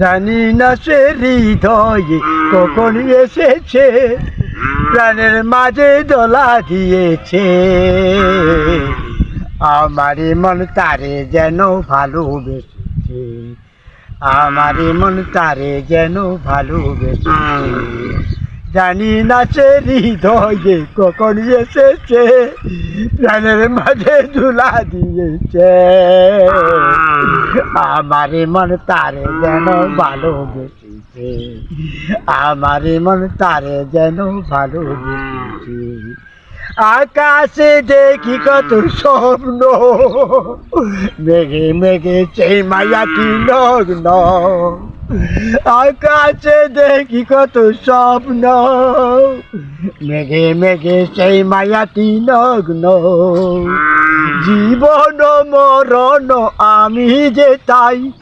জানি না সে হৃদয়ে কখন এসেছে। প্রাণের মাঝে দোলা দিয়েছে। আমার মন তারে যেন ভালোবেসেছে। আমার মন তারে যেন ভালোবেসেছে। জানি না সে হৃদয়ে কখন এসেছে, প্রাণের মাঝে ঝুলা দিয়েছে। আমারই মন তারে যেন ভালো ভালোবেসেছে আমারই মন তারে যেন ভালো ভালোবেসেছে। আকাশে দেখি কত স্বপ্ন, মেঘে মেঘে সেই মায়াটি নগ্ন। আকাশে দেখি কত স্বপ্ন। মেঘে মেঘে সেই মায়াটি নগ্ন। জীবন মরণ, আমি যে তাই।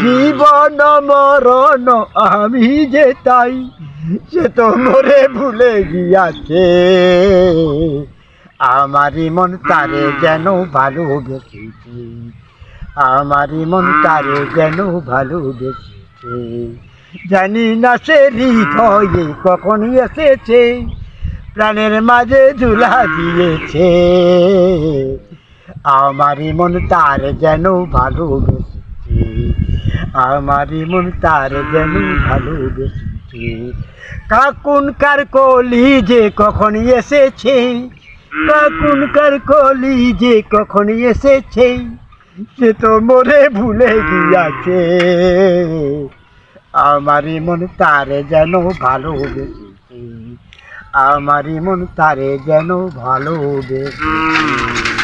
জীবন মরণ, আমি যে তাই। সে তো মরে ভুলে গিয়াছে। আমারই মন তারে যেন ভালোবেসেছে। আমারই মন তারে যেন ভালোবেসেছে। জানি না সে হৃদয়ে কখন এসেছে, প্রাণের মাঝে ঝুলা দিয়েছে। আমারই মন তার যেন ভালোবেসেছে, আমারই মন তার যেন ভালোবেসেছে। কাকুন কার কলি যে কখন এসেছে, কাকুন কার কলি যে কখন এসেছে সে তো মরে ভুলে গিয়াছে। আমারই মন তারে যেন ভালো হবে আমারই মন তারে যেন ভালোবেসেছে।